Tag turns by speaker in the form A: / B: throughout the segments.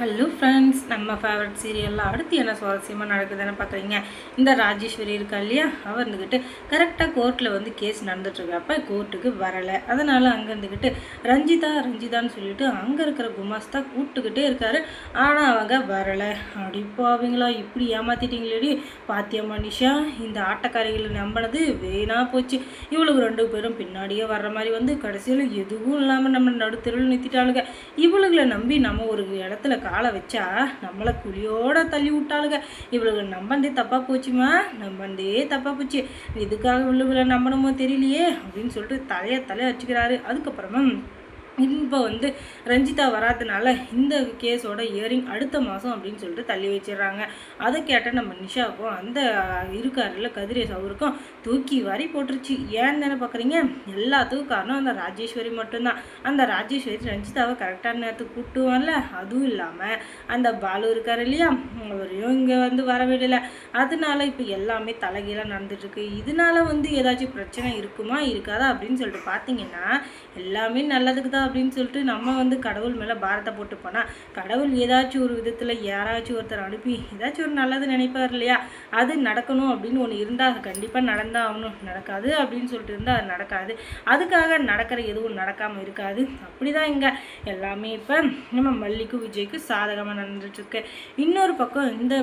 A: Hello friends நம்ம favourite சீரியலில் அடுத்து என்ன சுவாரஸ்யமாக நடக்குதுன்னு பார்க்குறீங்க? இந்த ராஜேஸ்வரி இருக்கா இல்லையா? அவள் இருந்துக்கிட்டு கரெக்டாக கோர்ட்டில் வந்து கேஸ் நடந்துட்டுருக்கப்ப கோர்ட்டுக்கு வரலை. அதனால் அங்கே இருந்துக்கிட்டு ரஞ்சிதா ரஞ்சிதான்னு சொல்லிட்டு அங்கே இருக்கிற குமாஸ்தா கூப்பிட்டுக்கிட்டே இருக்காரு. ஆனால் அவங்க வரலை. அடிப்பாவீங்களா இப்படி ஏமாத்திட்டீங்களேடி. பாத்தியா மனுஷா இந்த ஆட்டக்காரிகளை நம்பினது வீணாக போச்சு. இவளுக்கு ரெண்டு பேரும் பின்னாடியே வர்ற மாதிரி வந்து கடைசியில் எதுவும் இல்லாமல் நம்ம நடுத்தருள் நிறுத்திட்டாளுங்க. இவளுகளை நம்பி நம்ம ஒரு இடத்துல ஆளை வச்சா நம்மளை குழியோட தள்ளி விட்டாளுங்க. இவளுக்கு நம்பந்தே தப்பாக போச்சுமா? நம்பந்தே தப்பாக போச்சு. இதுக்காக இவளுகளை நம்பணுமோ தெரியலையே அப்படின்னு சொல்லிட்டு தலையை தலையை வச்சுக்கிறாரு அதுக்கப்புறமா இப்போ வந்து ரஞ்சிதா வராதனால இந்த கேஸோட இயரிங் அடுத்த மாதம் அப்படின்னு சொல்லிட்டு தள்ளி வச்சிடுறாங்க. அதை கேட்ட நம்ம நிஷாவுக்கும் அந்த இருக்காரில் கதிரேஷ் அவருக்கும் தூக்கி வாரி போட்டுருச்சு. ஏன்னு தானே பார்க்குறீங்க எல்லாத்துக்கும் காரணம் அந்த ராஜேஸ்வரி மட்டும்தான். அந்த ராஜேஸ்வரி ரஞ்சிதாவை கரெக்டான நேரத்துக்கு கூப்பிட்டுவான்ல அதுவும் இல்லாமல் அந்த பாலு இருக்கார் இல்லையா? அவரையும் இங்கே வந்து வர விடலை. அதனால இப்போ எல்லாமே தலைகீழாக நடந்துட்டுருக்கு. இதனால வந்து ஏதாச்சும் பிரச்சனை இருக்குமா இருக்காதா அப்படின்னு சொல்லிட்டு பார்த்தீங்கன்னா எல்லாமே நல்லதுக்கு தான் அப்படின்னு சொல்லிட்டு நம்ம வந்து கடவுள் மேலே பாரத்தை போட்டு போனால் கடவுள் ஏதாச்சும் ஒரு விதத்தில் யாராச்சும் ஒருத்தர் அனுப்பி ஏதாச்சும் ஒரு நல்லது நினைப்பார் இல்லையா? அது நடக்கணும் அப்படின்னு ஒன்று இருந்தால் அது கண்டிப்பாக நடந்தால் ஆகணும் நடக்காது அப்படின்னு சொல்லிட்டு இருந்தால் அது நடக்காது. அதுக்காக நடக்கிற எதுவும் நடக்காமல் இருக்காது. அப்படி தான் இங்கே எல்லாமே. இப்போ நம்ம மல்லிக்கும் விஜய்க்கும் சாதகமாக நடந்துட்டுருக்கு இன்னொரு பக்கம் இந்த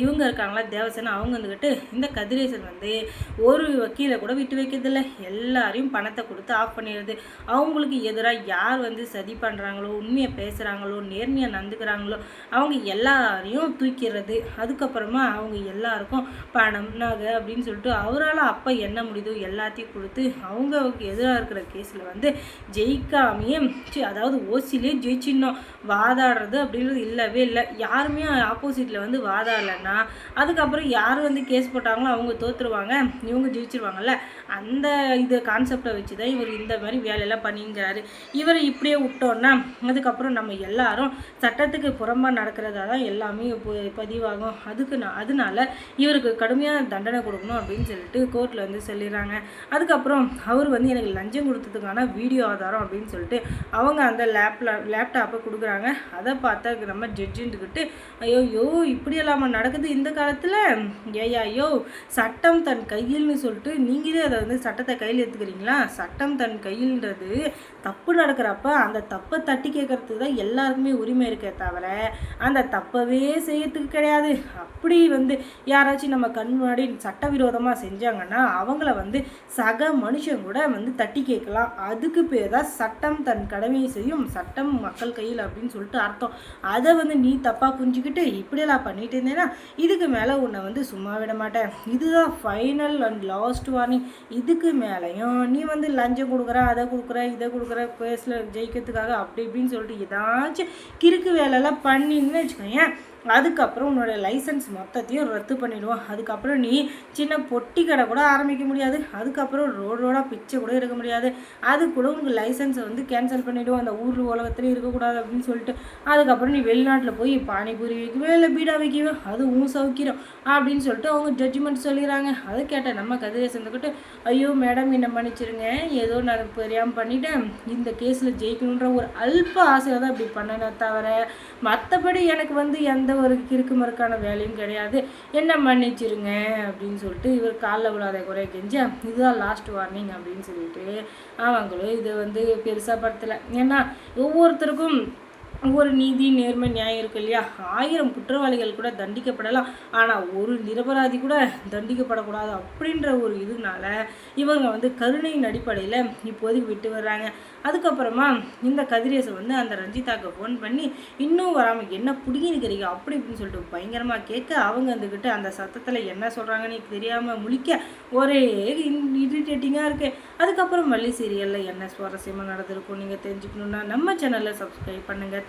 A: இவங்க இருக்காங்களா தேவசேனா அவங்க வந்துக்கிட்டு இந்த கதிரேசன் வந்து ஒரு வக்கீலை கூட விட்டு வைக்கிறதில்ல. எல்லாரையும் பணத்தை கொடுத்து ஆஃப் பண்ணிடுறது அவங்களுக்கு எதிராக யார் வந்து சதி பண்ணுறாங்களோ உண்மையை பேசுகிறாங்களோ நேர்மையாக நடந்துக்கிறாங்களோ அவங்க எல்லாரையும் தூக்கிடுறது. அதுக்கப்புறமா அவங்க எல்லாருக்கும் பணம் நகை அப்படின்னு சொல்லிட்டு அவரால் அப்போ என்ன முடியுதோ எல்லாத்தையும் கொடுத்து அவங்களுக்கு எதிராக இருக்கிற கேஸில் வந்து ஜெயிக்காமையே அதாவது ஓசிலே ஜெயிச்சிடணும். வாதாடுறது அப்படின்றது இல்லவே இல்லை. யாருமே ஆப்போசிட்டில் வந்து வாதாடலைன்னா அதுக்கப்புறம் யார் வந்து கேஸ் போட்டாங்களோ அவங்க தோற்றுருவாங்க இவங்க ஜெயிச்சிருவாங்கல்ல. அந்த இது கான்செப்டை வச்சு தான் இவர் இந்த மாதிரி வேலையெல்லாம் பண்ணிங்கிறாரு. இவரை இப்படியே விட்டோன்னா அதுக்கப்புறம் நம்ம எல்லாரும் சட்டத்துக்கு புறம்பாக நடக்கிறதா தான் எல்லாமே பதிவாகும். அதுக்கு நான் அதனால இவருக்கு கடுமையான தண்டனை கொடுக்கணும் அப்படின்னு சொல்லிட்டு கோர்ட்டில் வந்து சொல்லிடுறாங்க. அதுக்கப்புறம் அவர் வந்து எனக்கு லஞ்சம் கொடுத்ததுக்கான வீடியோ ஆதாரம் அப்படின்னு சொல்லிட்டு அவங்க அந்த லேப்ல லேப்டாப்பை கொடுக்குறாங்க. அதை பார்த்தா நம்ம ஜட்ஜுன்ட்டுக்கிட்டு ஐயோ யோ இப்படி இல்லாமல் நடக்குது இந்த காலத்தில்? ஏயா ஐயோ சட்டம் தன் கையில்னு சொல்லிட்டு நீங்களே அதை வந்து சட்டத்தை கையில் எடுத்துக்கிறீங்களா? சட்டம் தன் கையில்ன்றது தப்பு நடக்கிறப்ப அந்த தப்பை தட்டி கேட்கறதுக்கு தான் எல்லாருக்குமே உரிமை இருக்கே தவிர அந்த தப்பவே செய்யறதுக்கு கிடையாது. அப்படி வந்து யாராச்சும் நம்ம கண் முன்னாடி சட்டவிரோதமாக செஞ்சாங்கன்னா அவங்கள வந்து சக மனுஷன் கூட வந்து தட்டி கேட்கலாம். அதுக்கு பேர் தான் சட்டம் தன் கடமையை செய்யும் சட்டம் மக்கள் கையில் அப்படின்னு சொல்லிட்டு அர்த்தம். அதை வந்து நீ தப்பாக புரிஞ்சுக்கிட்டு இப்படியெல்லாம் பண்ணிட்டு இருந்தேன்னா இதுக்கு மேலே உன்னை வந்து சும்மா விட மாட்டேன். இதுதான் ஃபைனல் அண்ட் லாஸ்ட் வார்னிங் இதுக்கு மேலேயும் நீ வந்து லஞ்சம் கொடுக்குற அதை கொடுக்குற இதை கொடுக்குற கேஸில் ஜெயிக்கிறதுக்காக அப்படி இப்படின்னு சொல்லிட்டு ஏதாச்சும் கிறுக்கு வேலைலாம் பண்ணின்னு வச்சுக்கோங்க அதுக்கப்புறம் உன்னோட லைசன்ஸ் மொத்தத்தையும் ரத்து பண்ணிவிடுவோம் அதுக்கப்புறம் நீ சின்ன பொட்டி கடை கூட ஆரம்பிக்க முடியாது. அதுக்கப்புறம் ரோடு ரோடாக பிச்சை கூட இருக்க முடியாது. அது கூட உங்கள் லைசன்ஸை வந்து கேன்சல் பண்ணிவிடுவோம் அந்த ஊர் உலகத்துலேயும் இருக்கக்கூடாது அப்படின்னு சொல்லிட்டு. அதுக்கப்புறம் நீ வெளிநாட்டில் போய் பானிபூரி வைக்கவே இல்லை பீடா வைக்கவே அது உன் சௌக்கியம் அப்படின்னு சொல்லிட்டு அவங்க ஜட்ஜ்மெண்ட் சொல்லிடுறாங்க. அதை கேட்டால் நம்ம கதிரை சேர்ந்துக்கிட்டு ஐயோ மேடம் என்ன மன்னிச்சிருங்க. ஏதோ நான் தெரியாமல் பண்ணிட்டேன். இந்த கேஸில் ஜெயிக்கணுன்ற ஒரு அல்ப ஆசையில் தான் இப்படி பண்ணனே தவிர மற்றபடி எனக்கு வந்து எந்த ஒரு கிறுக்கு மறுக்கான வேலையும் கிடையாது. என்ன மன்னிச்சிருங்க அப்படின்னு சொல்லிட்டு இவர் காலில் விழாத குறைய கெஞ்சா இதுதான் லாஸ்ட் வார்னிங் அப்படின்னு சொல்லிட்டு அவங்களும் இதை வந்து பெருசாக படுத்தலை. ஏன்னா ஒவ்வொருத்தருக்கும் ஒரு நீதி நேர்மை நியாயம் இருக்கு இல்லையா? ஆயிரம் குற்றவாளிகள் கூட தண்டிக்கப்படலாம். ஆனால் ஒரு நிரபராதி கூட தண்டிக்கப்படக்கூடாது அப்படின்ற ஒரு இதனால இவங்க வந்து கருணையின் அடிப்படையில் இப்போதைக்கு விட்டு வர்றாங்க. அதுக்கப்புறமா இந்த கதிரேசை வந்து அந்த ரஞ்சிதாக்கு ஃபோன் பண்ணி இன்னும் வராமல் என்ன பிடிங்கிருக்கிறீங்க அப்படி இப்படின்னு சொல்லிட்டு பயங்கரமாக கேட்க அவங்க வந்துக்கிட்டு அந்த சத்தத்தில் என்ன சொல்கிறாங்கன்னு தெரியாமல் முழிக்க ஒரே இரிட்டேட்டிங்காக இருக்குது அதுக்கப்புறம் மல்லி சீரியலில் என்ன சுவாரஸ்யமாக நடந்திருக்கும் நீங்கள் தெரிஞ்சுக்கணுன்னா நம்ம சேனலில் சப்ஸ்கிரைப் பண்ணுங்கள்